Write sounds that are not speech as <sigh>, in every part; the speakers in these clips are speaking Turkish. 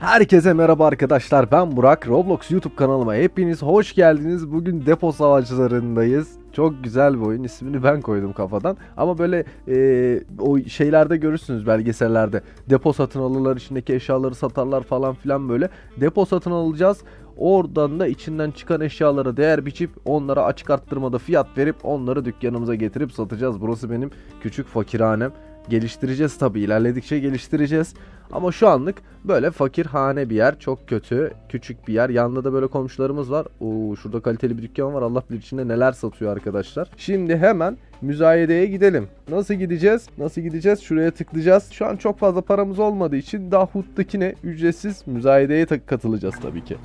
Herkese merhaba arkadaşlar ben Burak. Roblox YouTube kanalıma hepiniz hoş geldiniz. Bugün depo savaşçılarındayız çok güzel bir oyun ismini ben koydum kafadan. Ama böyle e, o şeylerde görürsünüz belgesellerde. Depo satın alırlar içindeki eşyaları satarlar falan filan böyle. Depo satın alacağız. Oradan da içinden çıkan eşyalara değer biçip onlara açık arttırmada fiyat verip onları dükkanımıza getirip satacağız. Burası benim küçük fakirhanem. Geliştireceğiz tabii ilerledikçe geliştireceğiz. Ama şu anlık böyle fakirhane bir yer. Çok kötü. Küçük bir yer. Yanında da böyle komşularımız var. Oo, şurada kaliteli bir dükkan var. Allah bilir içinde neler satıyor arkadaşlar. Şimdi hemen müzayedeye gidelim. Nasıl gideceğiz? Nasıl gideceğiz? Şuraya tıklayacağız. Şu an çok fazla paramız olmadığı için Dahut'takine ücretsiz müzayedeye katılacağız tabii ki.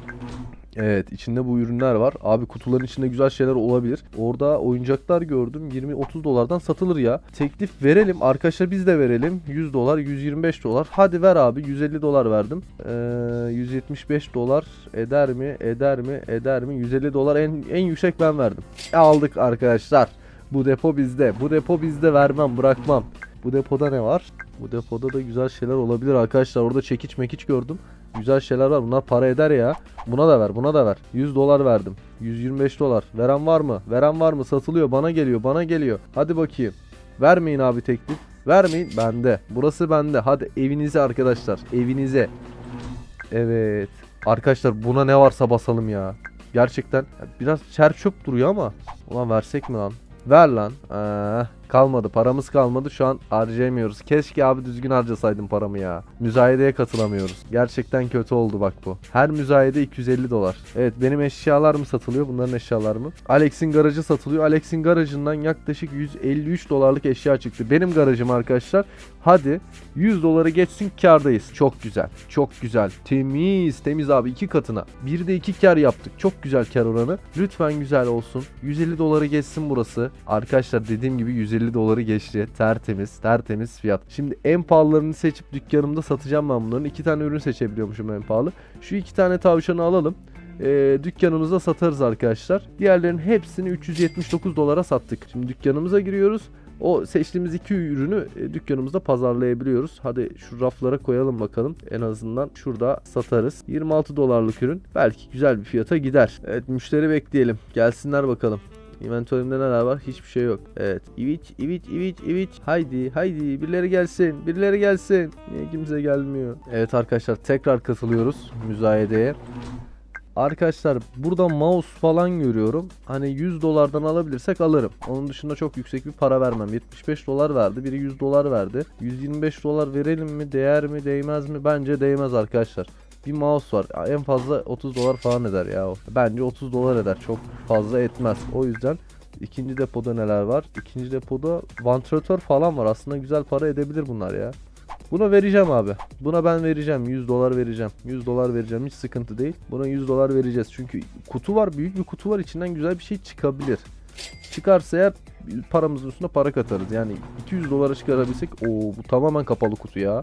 Evet içinde bu ürünler var. Abi kutuların içinde güzel şeyler olabilir. Orada oyuncaklar gördüm. 20-30 dolardan satılır ya. Teklif verelim. Arkadaşlar biz de verelim. 100 dolar 125 dolar. Hadi ver abi 150 dolar verdim. Ee, 175 dolar eder mi? Eder mi? Eder mi? 150 dolar en, en yüksek ben verdim. Aldık arkadaşlar. Bu depo bizde. Bu depo bizde vermem bırakmam. Bu depoda ne var? Bu depoda da güzel şeyler olabilir arkadaşlar. Orada çekiç mekiç gördüm. Güzel şeyler var. Bunlar para eder ya. Buna da ver, buna da ver. 100 dolar verdim. 125 dolar. Veren var mı? Veren var mı? Satılıyor. Bana geliyor, bana geliyor. Hadi bakayım. Vermeyin abi teklif. Vermeyin. Bende. Burası bende. Hadi evinize arkadaşlar. Evinize. Evet. Arkadaşlar buna ne varsa basalım ya. Gerçekten biraz çer çöp duruyor ama. Ulan versek mi lan? Ver lan. Ee, kalmadı. Paramız kalmadı. Şu an harcayamıyoruz. Keşke abi düzgün harcasaydım paramı ya. Müzayedeye katılamıyoruz. Gerçekten kötü oldu bak bu. Her müzayede 250 dolar. Evet benim eşyalar mı satılıyor? Bunların eşyalar mı? Alex'in garajı satılıyor. Alex'in garajından yaklaşık 153 dolarlık eşya çıktı. Benim garajım arkadaşlar. Hadi 100 doları geçsin kardayız. Çok güzel. Çok güzel. Temiz. Temiz abi iki katına. Bir de iki kar yaptık. Çok güzel kar oranı. Lütfen güzel olsun. 150 doları geçsin burası. Arkadaşlar dediğim gibi 150 doları geçti. Tertemiz. Tertemiz fiyat. Şimdi en pahalılarını seçip dükkanımda satacağım ben bunların. İki tane ürün seçebiliyormuşum en pahalı. Şu iki tane tavşanı alalım. Ee, dükkanımızda satarız arkadaşlar. Diğerlerinin hepsini 379 dolara sattık. Şimdi dükkanımıza giriyoruz. O seçtiğimiz iki ürünü e, dükkanımızda pazarlayabiliyoruz. Hadi şu raflara koyalım bakalım. En azından şurada satarız. 26 dolarlık ürün. Belki güzel bir fiyata gider. Evet müşteri bekleyelim. Gelsinler bakalım. Inventörümde neler var? Hiçbir şey yok. Evet. İviç, iviç, iviç, iviç. Haydi, haydi. Birileri gelsin. Birileri gelsin. Niye kimse gelmiyor? Evet arkadaşlar tekrar katılıyoruz müzayedeye. Arkadaşlar burada mouse falan görüyorum. Hani 100 dolardan alabilirsek alırım. Onun dışında çok yüksek bir para vermem. 75 dolar verdi. Biri 100 dolar verdi. 125 dolar verelim mi? Değer mi? Değmez mi? Bence değmez arkadaşlar. Bir mouse var. En fazla 30 dolar falan eder ya. Bence 30 dolar eder. Çok fazla etmez. O yüzden ikinci depoda neler var? İkinci depoda vantilatör falan var. Aslında güzel para edebilir bunlar ya. Buna vereceğim abi. Buna ben vereceğim. 100 dolar vereceğim. 100 dolar vereceğim. Hiç sıkıntı değil. Buna 100 dolar vereceğiz. Çünkü kutu var. Büyük bir kutu var. İçinden güzel bir şey çıkabilir. Çıkarsa eğer paramızın üstüne para katarız. Yani 200 dolara çıkarabilsek o bu tamamen kapalı kutu ya.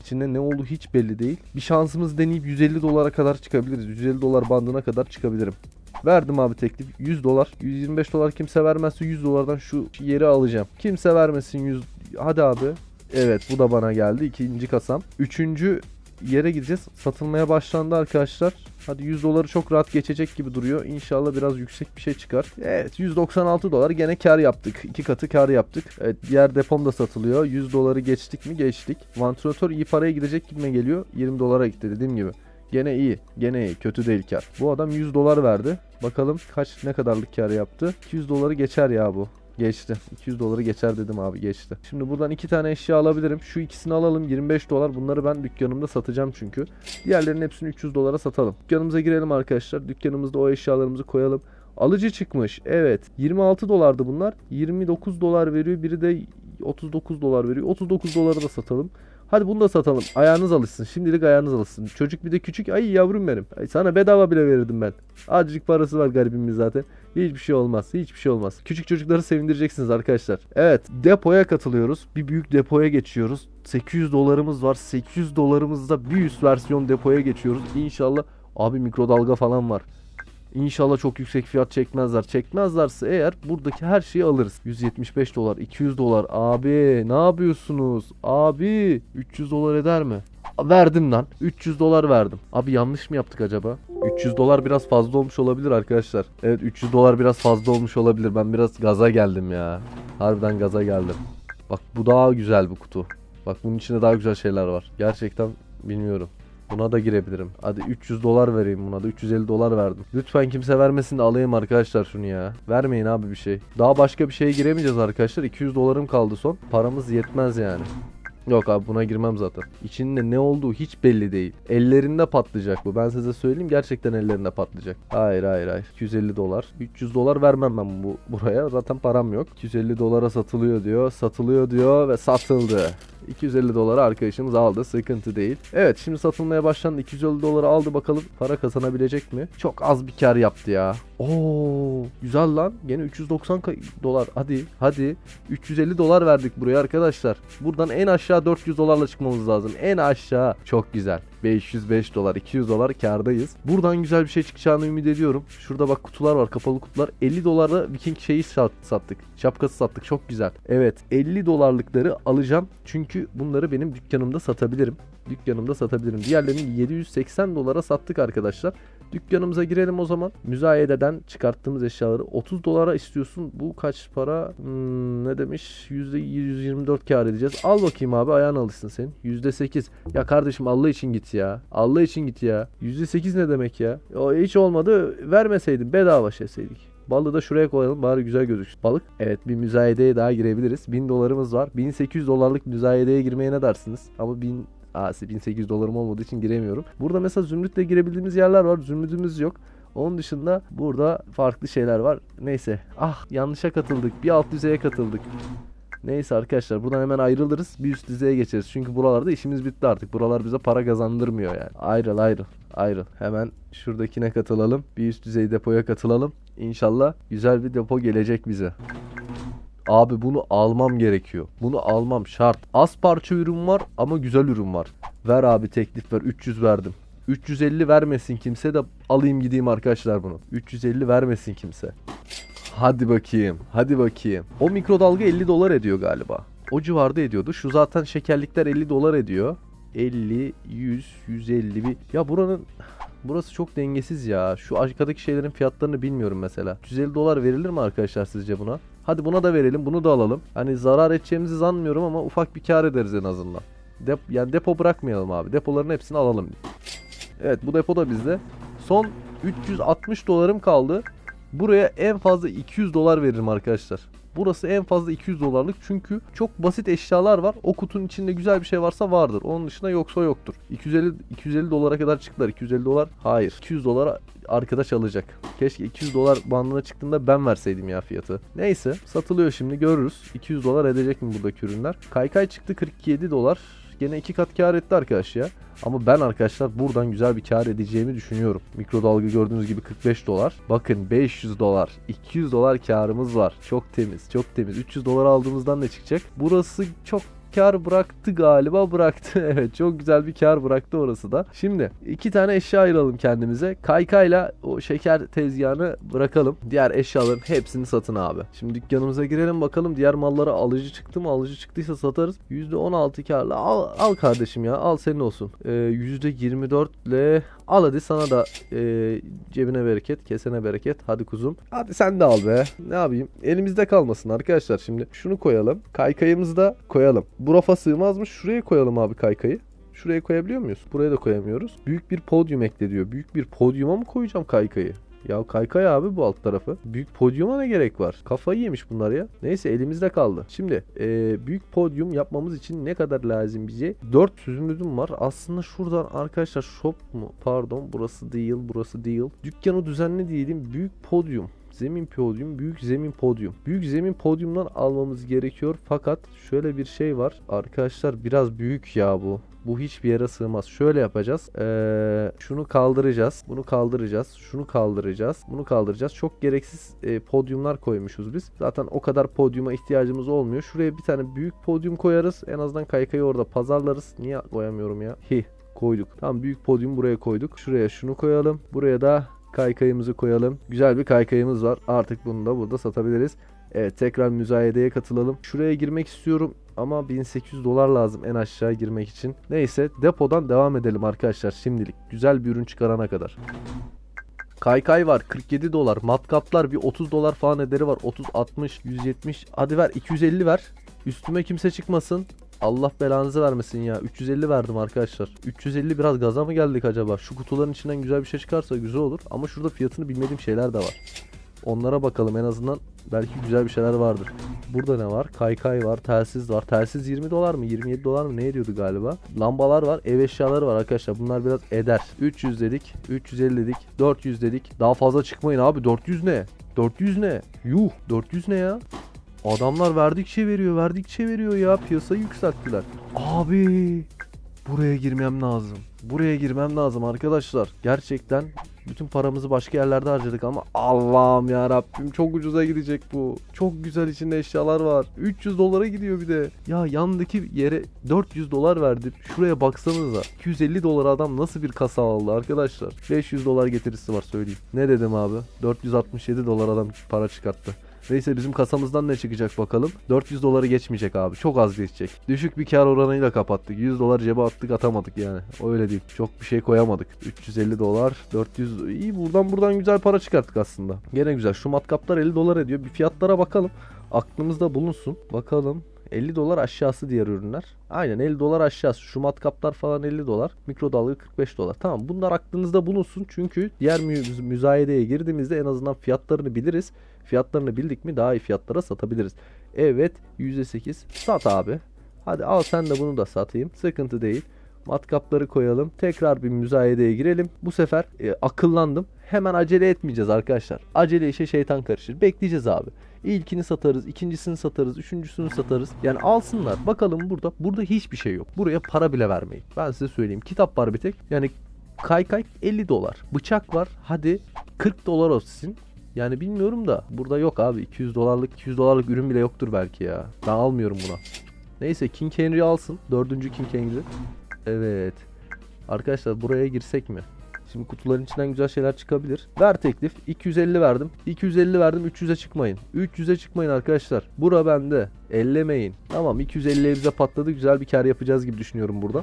İçinde ne olduğu hiç belli değil. Bir şansımız deneyip 150 dolara kadar çıkabiliriz. 150 dolar bandına kadar çıkabilirim. Verdim abi teklif 100 dolar. 125 dolar kimse vermezse 100 dolardan şu yeri alacağım. Kimse vermesin 100. Hadi abi. Evet bu da bana geldi. ikinci kasam. Üçüncü yere gideceğiz. Satılmaya başlandı arkadaşlar. Hadi 100 doları çok rahat geçecek gibi duruyor. İnşallah biraz yüksek bir şey çıkar. Evet 196 dolar gene kar yaptık. İki katı kar yaptık. Evet diğer depom da satılıyor. 100 doları geçtik mi? Geçtik. Vantilatör iyi paraya gidecek gibime geliyor. 20 dolara gitti dediğim gibi. Gene iyi. Gene iyi. Kötü değil kar. Bu adam 100 dolar verdi. Bakalım kaç ne kadarlık kar yaptı. 200 doları geçer ya bu. Geçti. 200 doları geçer dedim abi geçti. Şimdi buradan iki tane eşya alabilirim. Şu ikisini alalım 25 dolar. Bunları ben dükkanımda satacağım çünkü. Diğerlerinin hepsini 300 dolara satalım. Dükkanımıza girelim arkadaşlar. Dükkanımızda o eşyalarımızı koyalım. Alıcı çıkmış. Evet. 26 dolardı bunlar. 29 dolar veriyor. Biri de 39 dolar veriyor. 39 dolara da satalım. Hadi bunu da satalım. Ayağınız alışsın. Şimdilik ayağınız alışsın. Çocuk bir de küçük. Ay yavrum benim. Ay sana bedava bile verirdim ben. Azıcık parası var garibimiz zaten. Hiçbir şey olmaz. Hiçbir şey olmaz. Küçük çocukları sevindireceksiniz arkadaşlar. Evet depoya katılıyoruz. Bir büyük depoya geçiyoruz. 800 dolarımız var. 800 dolarımızda bir üst versiyon depoya geçiyoruz. İnşallah abi mikrodalga falan var. İnşallah çok yüksek fiyat çekmezler. Çekmezlerse eğer buradaki her şeyi alırız. 175 dolar, 200 dolar. Abi ne yapıyorsunuz? Abi 300 dolar eder mi? Verdim lan. 300 dolar verdim. Abi yanlış mı yaptık acaba? 300 dolar biraz fazla olmuş olabilir arkadaşlar. Evet 300 dolar biraz fazla olmuş olabilir. Ben biraz gaza geldim ya. Harbiden gaza geldim. Bak bu daha güzel bu kutu. Bak bunun içinde daha güzel şeyler var. Gerçekten bilmiyorum. Buna da girebilirim. Hadi 300 dolar vereyim buna da 350 dolar verdim. Lütfen kimse vermesin de alayım arkadaşlar şunu ya. Vermeyin abi bir şey. Daha başka bir şeye giremeyeceğiz arkadaşlar. 200 dolarım kaldı son. Paramız yetmez yani. Yok abi buna girmem zaten. İçinde ne olduğu hiç belli değil. Ellerinde patlayacak bu. Ben size söyleyeyim gerçekten ellerinde patlayacak. Hayır hayır hayır. 250 dolar. 300 dolar vermem ben bu buraya. Zaten param yok. 250 dolara satılıyor diyor. Satılıyor diyor ve satıldı. 250 doları arkadaşımız aldı. Sıkıntı değil. Evet şimdi satılmaya başlandı. 250 doları aldı bakalım para kazanabilecek mi? Çok az bir kar yaptı ya. Oo güzel lan. Gene 390 ka- dolar. Hadi hadi. 350 dolar verdik buraya arkadaşlar. Buradan en aşağı 400 dolarla çıkmamız lazım. En aşağı. Çok güzel. 505 dolar 200 dolar kardayız. Buradan güzel bir şey çıkacağını ümit ediyorum. Şurada bak kutular var kapalı kutular. 50 dolarla Viking şeyi sat- sattık. Şapkası sattık çok güzel. Evet 50 dolarlıkları alacağım. Çünkü bunları benim dükkanımda satabilirim. Dükkanımda satabilirim. Diğerlerini 780 dolara sattık arkadaşlar. Dükkanımıza girelim o zaman. Müzayededen çıkarttığımız eşyaları 30 dolara istiyorsun. Bu kaç para? Hmm, ne demiş? %124 kar edeceğiz. Al bakayım abi ayağın alışsın senin. %8. Ya kardeşim Allah için git ya. Allah için git ya. %8 ne demek ya? O hiç olmadı. Vermeseydin bedava şeyseydik. Balığı da şuraya koyalım bari güzel gözüksün. Balık. Evet bir müzayedeye daha girebiliriz. 1000 dolarımız var. 1800 dolarlık müzayedeye girmeye ne dersiniz? Ama 1000 Asi 1800 dolarım olmadığı için giremiyorum. Burada mesela zümrütle girebildiğimiz yerler var. Zümrütümüz yok. Onun dışında burada farklı şeyler var. Neyse. Ah yanlışa katıldık. Bir alt düzeye katıldık. Neyse arkadaşlar buradan hemen ayrılırız. Bir üst düzeye geçeriz. Çünkü buralarda işimiz bitti artık. Buralar bize para kazandırmıyor yani. Ayrıl ayrıl. Ayrıl. Hemen şuradakine katılalım. Bir üst düzey depoya katılalım. İnşallah güzel bir depo gelecek bize. Abi bunu almam gerekiyor. Bunu almam şart. Az parça ürün var ama güzel ürün var. Ver abi teklif ver. 300 verdim. 350 vermesin kimse de alayım gideyim arkadaşlar bunu. 350 vermesin kimse. Hadi bakayım. Hadi bakayım. O mikrodalga 50 dolar ediyor galiba. O civarda ediyordu. Şu zaten şekerlikler 50 dolar ediyor. 50, 100, 150 bir. Ya buranın burası çok dengesiz ya. Şu arkadaki şeylerin fiyatlarını bilmiyorum mesela. 150 dolar verilir mi arkadaşlar sizce buna? Hadi buna da verelim, bunu da alalım. Hani zarar edeceğimizi sanmıyorum ama ufak bir kar ederiz en azından. Dep yani depo bırakmayalım abi. Depoların hepsini alalım. Evet bu depo da bizde. Son 360 dolarım kaldı. Buraya en fazla 200 dolar veririm arkadaşlar. Burası en fazla 200 dolarlık çünkü çok basit eşyalar var. O kutunun içinde güzel bir şey varsa vardır. Onun dışında yoksa yoktur. 250 250 dolara kadar çıktılar. 250 dolar hayır. 200 dolara arkadaş alacak. Keşke 200 dolar bandına çıktığında ben verseydim ya fiyatı. Neyse satılıyor şimdi görürüz. 200 dolar edecek mi buradaki ürünler? Kaykay çıktı 47 dolar. Gene iki kat kar etti arkadaş ya. Ama ben arkadaşlar buradan güzel bir kar edeceğimi düşünüyorum. Mikrodalga gördüğünüz gibi 45 dolar. Bakın 500 dolar, 200 dolar karımız var. Çok temiz, çok temiz. 300 dolar aldığımızdan ne çıkacak? Burası çok kar bıraktı galiba bıraktı. <laughs> evet çok güzel bir kar bıraktı orası da. Şimdi iki tane eşya ayıralım kendimize. Kaykayla o şeker tezgahını bırakalım. Diğer eşyaların hepsini satın abi. Şimdi dükkanımıza girelim bakalım diğer mallara alıcı çıktı mı? Alıcı çıktıysa satarız. %16 karla al, al kardeşim ya al senin olsun. Ee, %24 ile al hadi sana da e, cebine bereket kesene bereket hadi kuzum. Hadi sen de al be. Ne yapayım? Elimizde kalmasın arkadaşlar. Şimdi şunu koyalım. Kaykayımızı da koyalım. Bu rafa sığmazmış. Şuraya koyalım abi kaykayı. Şuraya koyabiliyor muyuz? Buraya da koyamıyoruz. Büyük bir podyum ekle diyor. Büyük bir podyuma mı koyacağım kaykayı? Ya kaykay abi bu alt tarafı. Büyük podyuma ne gerek var? Kafayı yemiş bunlar ya. Neyse elimizde kaldı. Şimdi e, büyük podyum yapmamız için ne kadar lazım bize? 4 süzümlüdüm var. Aslında şuradan arkadaşlar shop mu? Pardon burası değil burası değil. Dükkanı düzenli diyelim. Büyük podyum. Zemin podyum, büyük zemin podyum. Büyük zemin podyumdan almamız gerekiyor. Fakat şöyle bir şey var. Arkadaşlar biraz büyük ya bu. Bu hiçbir yere sığmaz. Şöyle yapacağız. Ee, şunu kaldıracağız. Bunu kaldıracağız. Şunu kaldıracağız. Bunu kaldıracağız. Çok gereksiz e, podyumlar koymuşuz biz. Zaten o kadar podyuma ihtiyacımız olmuyor. Şuraya bir tane büyük podyum koyarız. En azından kaykayı orada pazarlarız. Niye koyamıyorum ya? Hi koyduk. Tamam büyük podyum buraya koyduk. Şuraya şunu koyalım. Buraya da kaykayımızı koyalım. Güzel bir kaykayımız var. Artık bunu da burada satabiliriz. Evet tekrar müzayedeye katılalım. Şuraya girmek istiyorum ama 1800 dolar lazım en aşağı girmek için. Neyse depodan devam edelim arkadaşlar şimdilik. Güzel bir ürün çıkarana kadar. Kaykay var 47 dolar. Matkaplar bir 30 dolar falan ederi var. 30, 60, 170. Hadi ver 250 ver. Üstüme kimse çıkmasın. Allah belanızı vermesin ya. 350 verdim arkadaşlar. 350 biraz gaza mı geldik acaba? Şu kutuların içinden güzel bir şey çıkarsa güzel olur. Ama şurada fiyatını bilmediğim şeyler de var. Onlara bakalım en azından belki güzel bir şeyler vardır. Burada ne var? Kaykay var, telsiz var. Telsiz 20 dolar mı? 27 dolar mı? Ne ediyordu galiba? Lambalar var, ev eşyaları var arkadaşlar. Bunlar biraz eder. 300 dedik, 350 dedik, 400 dedik. Daha fazla çıkmayın abi. 400 ne? 400 ne? Yuh, 400 ne ya? Adamlar verdikçe veriyor, verdikçe veriyor ya. Piyasayı yükselttiler. Abi, buraya girmem lazım. Buraya girmem lazım arkadaşlar. Gerçekten bütün paramızı başka yerlerde harcadık ama Allah'ım ya Rabbim çok ucuza gidecek bu. Çok güzel içinde eşyalar var. 300 dolara gidiyor bir de. Ya yandaki yere 400 dolar verdim. Şuraya baksanıza. 250 dolar adam nasıl bir kasa aldı arkadaşlar. 500 dolar getirisi var söyleyeyim. Ne dedim abi? 467 dolar adam para çıkarttı. Neyse bizim kasamızdan ne çıkacak bakalım. 400 doları geçmeyecek abi. Çok az geçecek. Düşük bir kar oranıyla kapattık. 100 dolar cebe attık atamadık yani. Öyle değil. Çok bir şey koyamadık. 350 dolar, 400 iyi buradan buradan güzel para çıkarttık aslında. Gene güzel. Şu matkaplar 50 dolar ediyor. Bir fiyatlara bakalım. Aklımızda bulunsun. Bakalım. 50 dolar aşağısı diğer ürünler. Aynen 50 dolar aşağısı. Şu matkaplar falan 50 dolar. Mikrodalga 45 dolar. Tamam bunlar aklınızda bulunsun. Çünkü diğer mü- müzayedeye girdiğimizde en azından fiyatlarını biliriz. Fiyatlarını bildik mi daha iyi fiyatlara satabiliriz. Evet %8 sat abi. Hadi al sen de bunu da satayım. Sıkıntı değil. Matkapları koyalım. Tekrar bir müzayedeye girelim. Bu sefer e, akıllandım. Hemen acele etmeyeceğiz arkadaşlar. Acele işe şeytan karışır. Bekleyeceğiz abi. İlkini satarız, ikincisini satarız, üçüncüsünü satarız. Yani alsınlar. Bakalım burada. Burada hiçbir şey yok. Buraya para bile vermeyin. Ben size söyleyeyim. Kitap var bir tek. Yani kaykay 50 dolar. Bıçak var. Hadi 40 dolar olsun. Yani bilmiyorum da burada yok abi 200 dolarlık 200 dolarlık ürün bile yoktur belki ya. Ben almıyorum buna. Neyse King Henry alsın. Dördüncü King Henry. Evet. Arkadaşlar buraya girsek mi? Şimdi kutuların içinden güzel şeyler çıkabilir. Ver teklif. 250 verdim. 250 verdim. 300'e çıkmayın. 300'e çıkmayın arkadaşlar. Bura bende. Ellemeyin. Tamam 250'ye bize patladı. Güzel bir kar yapacağız gibi düşünüyorum burada.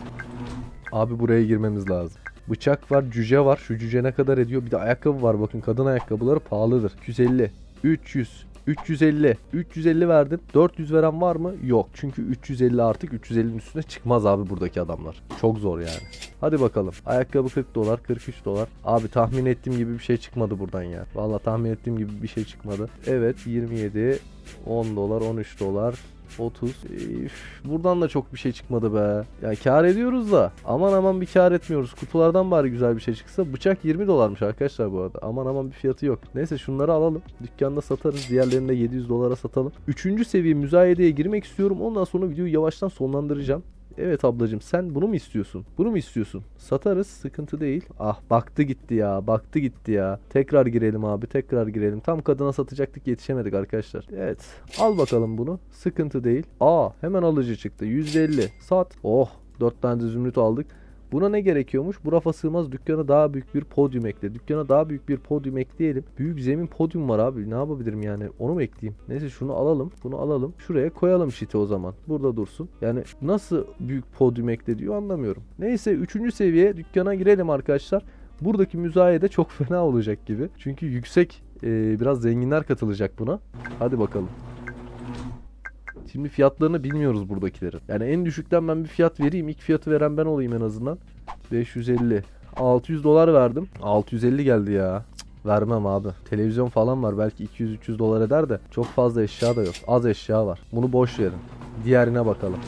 Abi buraya girmemiz lazım. Bıçak var, cüce var. Şu cüce ne kadar ediyor? Bir de ayakkabı var bakın. Kadın ayakkabıları pahalıdır. 250, 300, 350, 350 verdim. 400 veren var mı? Yok. Çünkü 350 artık 350'nin üstüne çıkmaz abi buradaki adamlar. Çok zor yani. Hadi bakalım. Ayakkabı 40 dolar, 43 dolar. Abi tahmin ettiğim gibi bir şey çıkmadı buradan ya. Vallahi tahmin ettiğim gibi bir şey çıkmadı. Evet 27, 10 dolar, 13 dolar, 30. Üf, buradan da çok bir şey çıkmadı be. Yani kar ediyoruz da aman aman bir kar etmiyoruz. Kutulardan bari güzel bir şey çıksa. Bıçak 20 dolarmış arkadaşlar bu arada. Aman aman bir fiyatı yok. Neyse şunları alalım. Dükkanda satarız. Diğerlerini de 700 dolara satalım. Üçüncü seviye müzayedeye girmek istiyorum. Ondan sonra videoyu yavaştan sonlandıracağım. Evet ablacım sen bunu mu istiyorsun? Bunu mu istiyorsun? Satarız sıkıntı değil. Ah baktı gitti ya baktı gitti ya. Tekrar girelim abi tekrar girelim. Tam kadına satacaktık yetişemedik arkadaşlar. Evet al bakalım bunu. Sıkıntı değil. Aa hemen alıcı çıktı. %50 sat. Oh 4 tane de zümrüt aldık. Buna ne gerekiyormuş? Bu rafa sığmaz dükkana daha büyük bir podyum ekle. Dükkana daha büyük bir podyum ekleyelim. Büyük zemin podyum var abi. Ne yapabilirim yani? Onu mu ekleyeyim? Neyse şunu alalım. Bunu alalım. Şuraya koyalım şiti o zaman. Burada dursun. Yani nasıl büyük podyum ekle diyor anlamıyorum. Neyse 3. seviye dükkana girelim arkadaşlar. Buradaki müzayede çok <laughs> fena olacak gibi. Çünkü yüksek e, biraz zenginler katılacak buna. Hadi bakalım. Şimdi fiyatlarını bilmiyoruz buradakilerin. Yani en düşükten ben bir fiyat vereyim. İlk fiyatı veren ben olayım en azından. 550. 600 dolar verdim. 650 geldi ya. Cık, vermem abi. Televizyon falan var. Belki 200-300 dolar eder de. Çok fazla eşya da yok. Az eşya var. Bunu boş verin. Diğerine bakalım.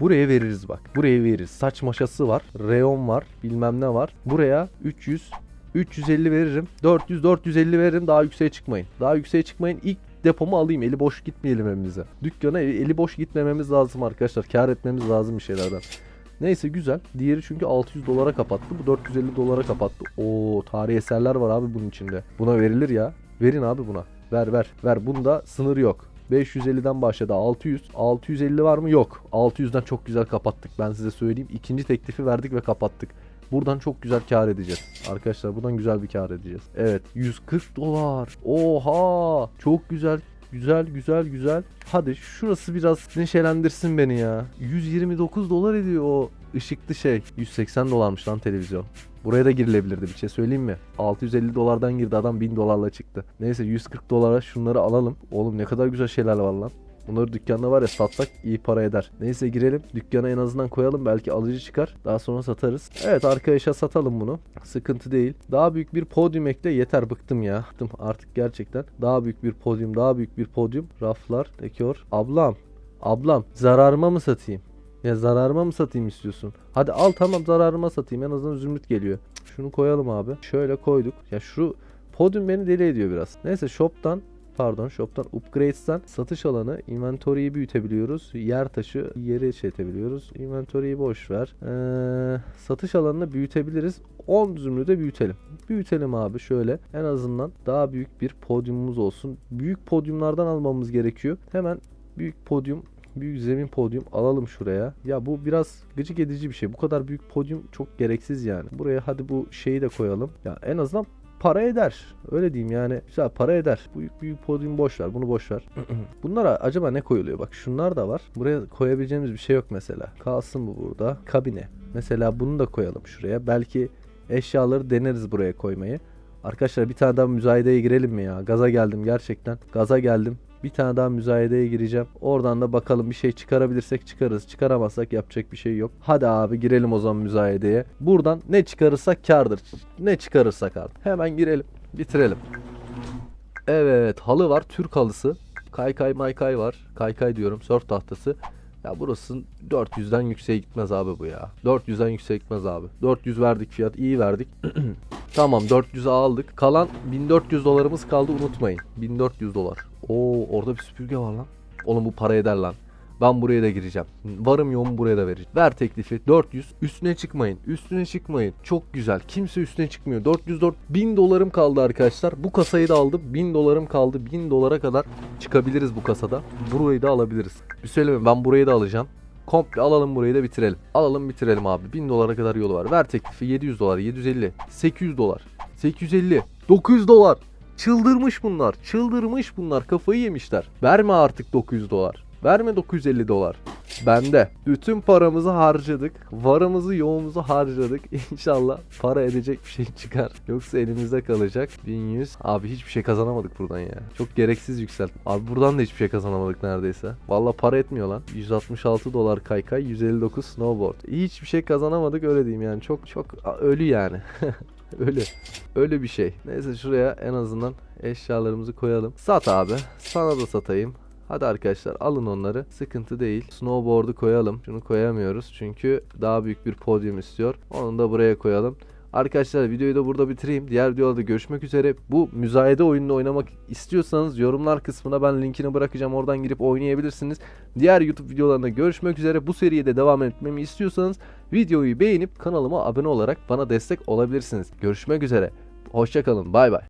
Buraya veririz bak. Buraya veririz. Saç maşası var. Reyon var. Bilmem ne var. Buraya 300 350 veririm. 400 450 veririm. Daha yükseğe çıkmayın. Daha yükseğe çıkmayın. İlk depomu alayım. Eli boş gitmeyelim evimize. Dükkana eli boş gitmememiz lazım arkadaşlar. Kar etmemiz lazım bir şeylerden. Neyse güzel. Diğeri çünkü 600 dolara kapattı. Bu 450 dolara kapattı. Oo tarihi eserler var abi bunun içinde. Buna verilir ya. Verin abi buna. Ver ver. Ver. Bunda sınır yok. 550'den başladı 600. 650 var mı? Yok. 600'den çok güzel kapattık. Ben size söyleyeyim. İkinci teklifi verdik ve kapattık. Buradan çok güzel kar edeceğiz. Arkadaşlar buradan güzel bir kar edeceğiz. Evet 140 dolar. Oha çok güzel Güzel güzel güzel. Hadi şurası biraz neşelendirsin beni ya. 129 dolar ediyor o ışıklı şey. 180 dolarmış lan televizyon. Buraya da girilebilirdi bir şey söyleyeyim mi? 650 dolardan girdi adam 1000 dolarla çıktı. Neyse 140 dolara şunları alalım. Oğlum ne kadar güzel şeyler var lan. Bunları dükkanda var ya satsak iyi para eder. Neyse girelim. Dükkana en azından koyalım. Belki alıcı çıkar. Daha sonra satarız. Evet arkadaşa satalım bunu. Sıkıntı değil. Daha büyük bir podyum ekle. Yeter bıktım ya. Bıktım artık gerçekten. Daha büyük bir podyum. Daha büyük bir podyum. Raflar. Dekor. Ablam. Ablam. Zararıma mı satayım? Ya zararıma mı satayım istiyorsun? Hadi al tamam zararıma satayım. En azından zümrüt geliyor. Şunu koyalım abi. Şöyle koyduk. Ya şu podyum beni deli ediyor biraz. Neyse shop'tan pardon shop'tan upgrades'ten satış alanı inventory'yi büyütebiliyoruz. Yer taşı yeri şey edebiliyoruz. Inventory'yi boş ver. Ee, satış alanını büyütebiliriz. 10 zümrüde büyütelim. Büyütelim abi şöyle. En azından daha büyük bir podyumumuz olsun. Büyük podyumlardan almamız gerekiyor. Hemen büyük podyum Büyük zemin podyum alalım şuraya. Ya bu biraz gıcık edici bir şey. Bu kadar büyük podyum çok gereksiz yani. Buraya hadi bu şeyi de koyalım. Ya en azından para eder. Öyle diyeyim yani. Güzel para eder. Büyük büyük podyum boş ver. Bunu boş ver. <clears throat> Bunlara acaba ne koyuluyor? Bak şunlar da var. Buraya koyabileceğimiz bir şey yok mesela. Kalsın bu burada. Kabine. Mesela bunu da koyalım şuraya. Belki eşyaları deneriz buraya koymayı. Arkadaşlar bir tane daha müzayedeye girelim mi ya? Gaza geldim gerçekten. Gaza geldim. Bir tane daha müzayedeye gireceğim. Oradan da bakalım bir şey çıkarabilirsek çıkarız. Çıkaramazsak yapacak bir şey yok. Hadi abi girelim o zaman müzayedeye. Buradan ne çıkarırsak kardır. Ne çıkarırsak artık. Hemen girelim. Bitirelim. Evet halı var. Türk halısı. Kaykay maykay var. Kaykay diyorum. Surf tahtası. Ya burası 400'den yükseğe gitmez abi bu ya. 400'den yükseğe gitmez abi. 400 verdik fiyat iyi verdik. <clears throat> tamam 400'e aldık. Kalan 1400 dolarımız kaldı unutmayın. 1400 dolar. Oo orada bir süpürge var lan. Oğlum bu para eder lan. Ben buraya da gireceğim. Varım yoğum buraya da vereceğim. Ver teklifi 400. Üstüne çıkmayın. Üstüne çıkmayın. Çok güzel. Kimse üstüne çıkmıyor. 404 1000 dolarım kaldı arkadaşlar. Bu kasayı da aldım. 1000 dolarım kaldı. 1000 dolara kadar çıkabiliriz bu kasada. Burayı da alabiliriz. Bir söyleme ben burayı da alacağım. Komple alalım burayı da bitirelim. Alalım bitirelim abi. 1000 dolara kadar yolu var. Ver teklifi 700 dolar, 750, 800 dolar, 850, 900 dolar. Çıldırmış bunlar. Çıldırmış bunlar. Kafayı yemişler. Verme artık 900 dolar. Verme 950 dolar. Bende. Bütün paramızı harcadık. Varımızı yoğumuzu harcadık. <laughs> İnşallah para edecek bir şey çıkar. Yoksa elimizde kalacak. 1100. Abi hiçbir şey kazanamadık buradan ya. Çok gereksiz yükselt. Abi buradan da hiçbir şey kazanamadık neredeyse. Valla para etmiyor lan. 166 dolar kaykay, 159 snowboard. Hiçbir şey kazanamadık öyle diyeyim yani. Çok çok ölü yani. <laughs> <laughs> Öyle. Öyle bir şey. Neyse şuraya en azından eşyalarımızı koyalım. Sat abi. Sana da satayım. Hadi arkadaşlar alın onları. Sıkıntı değil. Snowboard'u koyalım. Şunu koyamıyoruz çünkü daha büyük bir podyum istiyor. Onu da buraya koyalım. Arkadaşlar videoyu da burada bitireyim. Diğer videolarda görüşmek üzere. Bu müzayede oyununu oynamak istiyorsanız yorumlar kısmına ben linkini bırakacağım. Oradan girip oynayabilirsiniz. Diğer YouTube videolarında görüşmek üzere. Bu seriye de devam etmemi istiyorsanız videoyu beğenip kanalıma abone olarak bana destek olabilirsiniz. Görüşmek üzere. Hoşçakalın. Bay bay.